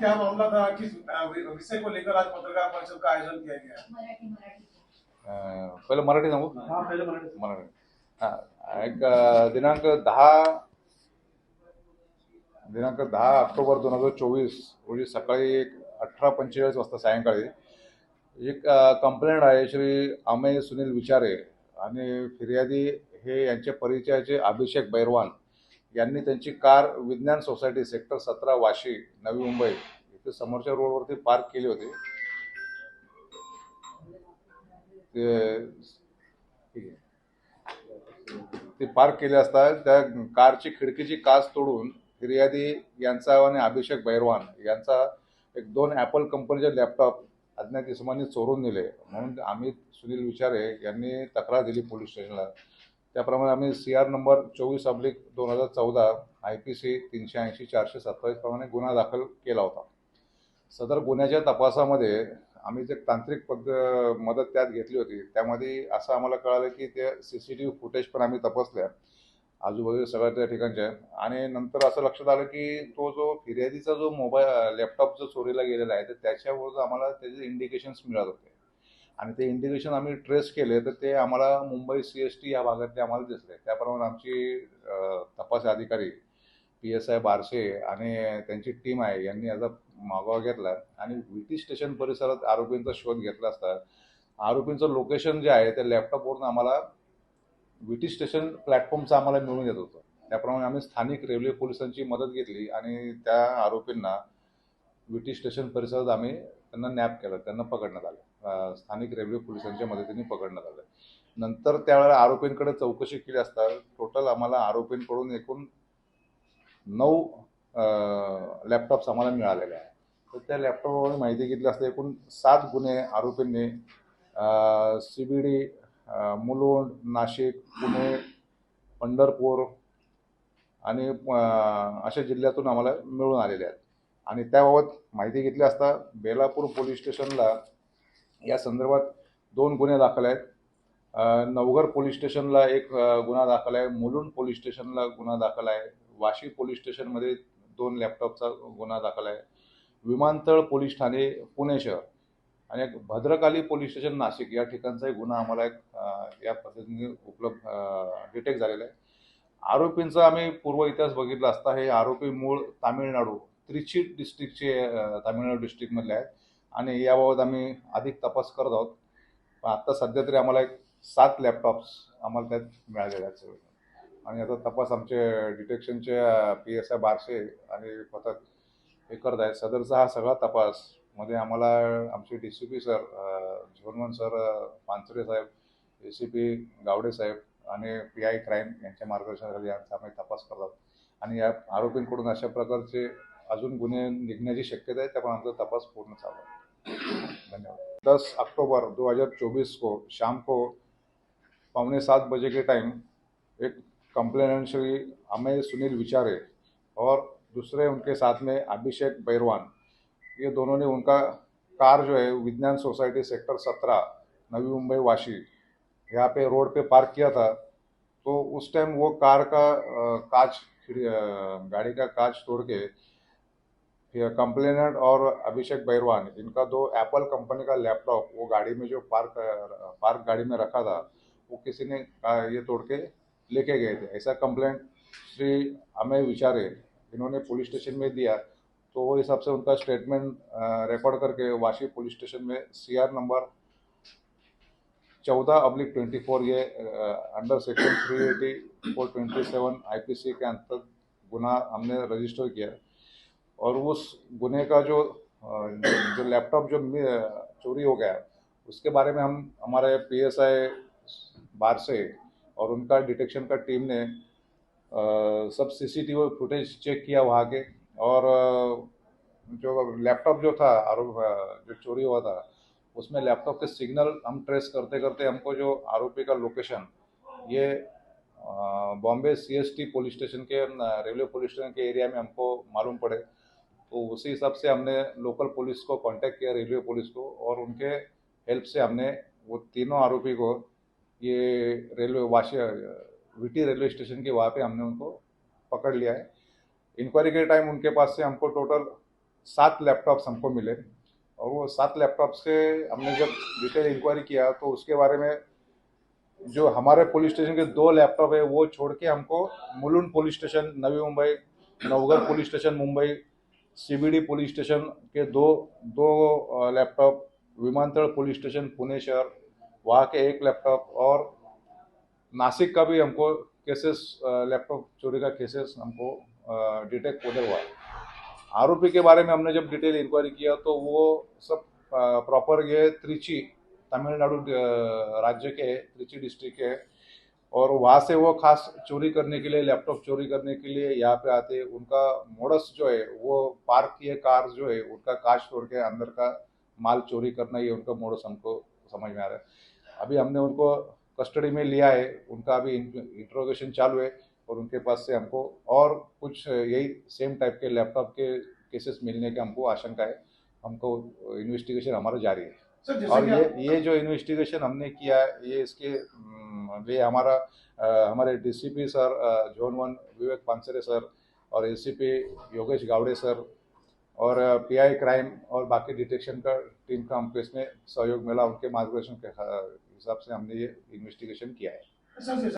क्या मामला था? किस विषय को लेकर आज पत्रकार परिषद का आयोजन किया गया? मराठी मराठी अं, पहिलं मराठी सांगू? हाँ पहले मराठी मराठी. हा, एक दिनांक दहा दिनांक दहा ऑक्टोबर दोन हजार चोवीस रोजी सकाळी एक अठरा पंचेचाळीस वाजता सायंकाळी एक कंप्लेंट आहे श्री अमय सुनील विचारे आणि फिर्यादी हे यांचे परिचयाचे अभिषेक बैरवान. यांनी त्यांची कार विज्ञान सोसायटी सेक्टर सतरा वाशी नवी मुंबई इथे समोरच्या रोडवरती पार्क केली होती. ते पार्क केले असता त्या कारची खिडकीची काच तोडून फिर्यादी यांचा आणि अभिषेक बैरवान यांचा एक दोन ॲपल कंपनीचे लॅपटॉप अज्ञात इसमांनी चोरून दिले म्हणून आम्ही सुनील विचारे यांनी तक्रार दिली पोलीस स्टेशनला. त्याप्रमाणे आम्ही सी आर नंबर चोवीस अब्लिक दोन हजार चौदा आय पी सी तीनशे ऐंशी चारशे सत्तावीस प्रमाणे गुन्हा दाखल केला होता. सदर गुन्ह्याच्या तपासामध्ये आम्ही जे तांत्रिक पद्ध मदत त्यात घेतली होती त्यामध्ये असं आम्हाला कळालं की ते C C T V footage पण आम्ही तपासल्या. आजूबाजूच्या सगळ्या त्या ठिकाणच्या. आणि नंतर असं लक्षात आलं की तो जो फिर्यादीचा जो मोबाईल लॅपटॉप जो चोरीला गेलेला आहे तर त्याच्यावर आम्हाला त्याचे इंडिकेशन्स मिळत होते. आणि ते इंडिकेशन आम्ही ट्रेस केले तर ते आम्हाला मुंबई सी एस टी या भागातले आम्हाला दिसले. त्याप्रमाणे आमची तपास अधिकारी पी एस आय बारसे आणि त्यांची टीम आहे यांनी याचा मागोवा घेतला. आणि विटी स्टेशन परिसरात आरोपींचा शोध घेतला असता आरोपींचं लोकेशन जे आहे ते लॅपटॉपवरून आम्हाला विटी स्टेशन प्लॅटफॉर्मचं आम्हाला मिळून येत होतं. त्याप्रमाणे आम्ही स्थानिक रेल्वे पोलिसांची मदत घेतली आणि त्या आरोपींना विटी स्टेशन परिसरात आम्ही त्यांना नॅप केलं त्यांना पकडण्यात आलं. स्थानिक रेल्वे पोलिसांच्या मदतीने पकडण्यात आलं. नंतर त्यावेळेला आरोपींकडे चौकशी केली असता टोटल आम्हाला आरोपींकडून एकूण नऊ लॅपटॉप्स आम्हाला मिळालेले आहे तर त्या लॅपटॉपवर माहिती घेतली असता एकूण सात गुन्हे आरोपींनी C B D Mulund Nashik Pune Pandharpur आणि अशा जिल्ह्यातून आम्हाला मिळून आलेले आहेत. आणि त्याबाबत माहिती घेतली असता बेलापूर पोलीस स्टेशनला या संदर्भात दोन गुन्हे दाखल आहेत. नवघर पोलीस स्टेशनला एक गुन्हा दाखल आहे. मुलुंड पोलीस स्टेशनला गुन्हा दाखल आहे. वाशी पोलीस स्टेशनमध्ये दोन लॅपटॉपचा गुन्हा दाखल आहे. विमानतळ पोलीस ठाणे पुणे शहर आणि एक भद्रकाली पोलीस स्टेशन नाशिक या ठिकाणचाही गुन्हा आम्हाला एक या पद्धतीने उपलब्ध डिटेक्ट झालेला आहे. आरोपींचा आम्ही पूर्व इतिहास बघितला असता हे आरोपी मूळ तामिळनाडू त्रिची डिस्ट्रिक्टचे तामिळनाडू डिस्ट्रिक्टमधले आहेत. आणि याबाबत आम्ही अधिक तपास करत आहोत. पण आत्ता सध्या तरी आम्हाला एक सात लॅपटॉप्स आम्हाला त्यात मिळालेले आहेत. आणि आता तपास आमचे डिटेक्शनचे पी एस आय बारशे आणि पथक हे करत आहेत सदरचा हा सगळा तपासमध्ये आम्हाला आमचे D C P sir zone one sir Pansare Saheb A C P Gawade साहेब आणि पी आय क्राईम यांच्या मार्गदर्शनाखाली यांचा आम्ही तपास करतो आणि या आरोपींकडून अशा प्रकारचे अजून गुन्हे निघण्याची शक्यता आहे त्यामुळे आमचा तपास पूर्ण चालू आहे. धन्यवाद. दस अक्टूबर 2024 को शाम को पौने सात बजे के टाइम एक कंप्लेनेंट श्री अमय सुनील विचारे और दूसरे उनके साथ में अभिषेक बैरवान ये दोनों ने उनका कार जो है विज्ञान सोसाइटी सेक्टर सत्रह नवी मुंबई वाशी यहाँ पे रोड पे पार्क किया था। तो उस टाइम वो कार का अ, कांच गाड़ी का कांच तोड़ के कंप्लेनेंट और अभिषेक बैरवान, इनका दो एप्पल कंपनी का लैपटॉप वो गाड़ी में जो पार्क पार्क गाड़ी में रखा था, वो किसी ने ये तोड़ के लेके गए थे। ऐसा कंप्लेंट श्री अमय विचारे, इन्होंने पुलिस स्टेशन में दिया तो वो हिसाब से उनका स्टेटमेंट रिकॉर्ड करके वाशी पुलिस स्टेशन में सी आर नंबर चौदह अब्लिक ट्वेंटी फोर ये under section three eighty four twenty seven I के अंतर्गत गुना हमने रजिस्टर किया। और उस गुने का जो जो लैपटॉप जो चोरी हो गया उसके बारे में हम हमारे पी एस आई बाहर से और उनका डिटेक्शन का टीम ने अ, सब सीसीटीवी फुटेज चेक किया वहाँ के और जो लैपटॉप जो था आरोप जो चोरी हुआ था उसमें लैपटॉप के सिग्नल हम ट्रेस करते करते हमको जो आरोपी का लोकेशन ये बॉम्बे सीएसटी पुलिस स्टेशन के रेलवे पुलिस स्टेशन के एरिया में हमको मालूम पड़े। तो उसी हिसाब से हमने लोकल पुलिस को कांटेक्ट किया रेलवे पुलिस को, और उनके हेल्प से हमने वो तीनों आरोपी को, ये railway Vashi VT railway station के वहाँ पे हमने उनको पकड़ लिया है। इंक्वायरी के टाइम उनके पास से हमको टोटल सात लैपटॉप्स हमको मिले और वो सात लैपटॉप से हमने जब डिटेल इंक्वायरी किया तो उसके बारे में जो हमारे पुलिस स्टेशन के दो लैपटॉप है, वो छोड़ के हमको Mulund police station Navi Mumbai Navghar police station Mumbai CBD police station के दो दो laptop Vimantal police station Pune शहर, वहाँ के एक लैपटॉप और नासिक का भी हमको केसेस लैपटॉप चोरी का केसेस हमको डिटेक्ट उधर हुआ। आरोपी के बारे में हमने जब डिटेल इंक्वायरी किया तो वो सब प्रॉपर ये त्रिची, तमिलनाडु राज्य के, त्रिची डिस्ट्रिक्ट के। और वहाँ से वो खास चोरी करने के लिए लैपटॉप चोरी करने के लिए यहाँ पे आते, उनका मोडस जो है, वो पार्क किए कार जो है, उनका कांच तोड़ के अंदर का माल चोरी करना ये उनका मोडस हमको समझ में आ रहा है। अभी हमने उनको कस्टडी में लिया है, उनका अभी इंट्रोगेशन चालू है और उनके पास से हमको और कुछ यही सेम टाइप के लैपटॉप के केसेस मिलने के हमको आशंका है। हमको इन्वेस्टिगेशन हमारा जारी है। और ये ये जो इन्वेस्टिगेशन हमने किया है ये इसके वे हमारा आ, हमारे DCP sir zone one Vivek Pansare sir और एसीपी योगेश गावड़े सर और पीआई क्राइम और बाकी डिटेक्शन का टीम का हमको इसमें सहयोग मिला उनके मार्गदर्शन के हिसाब से हमने ये इन्वेस्टिगेशन किया है।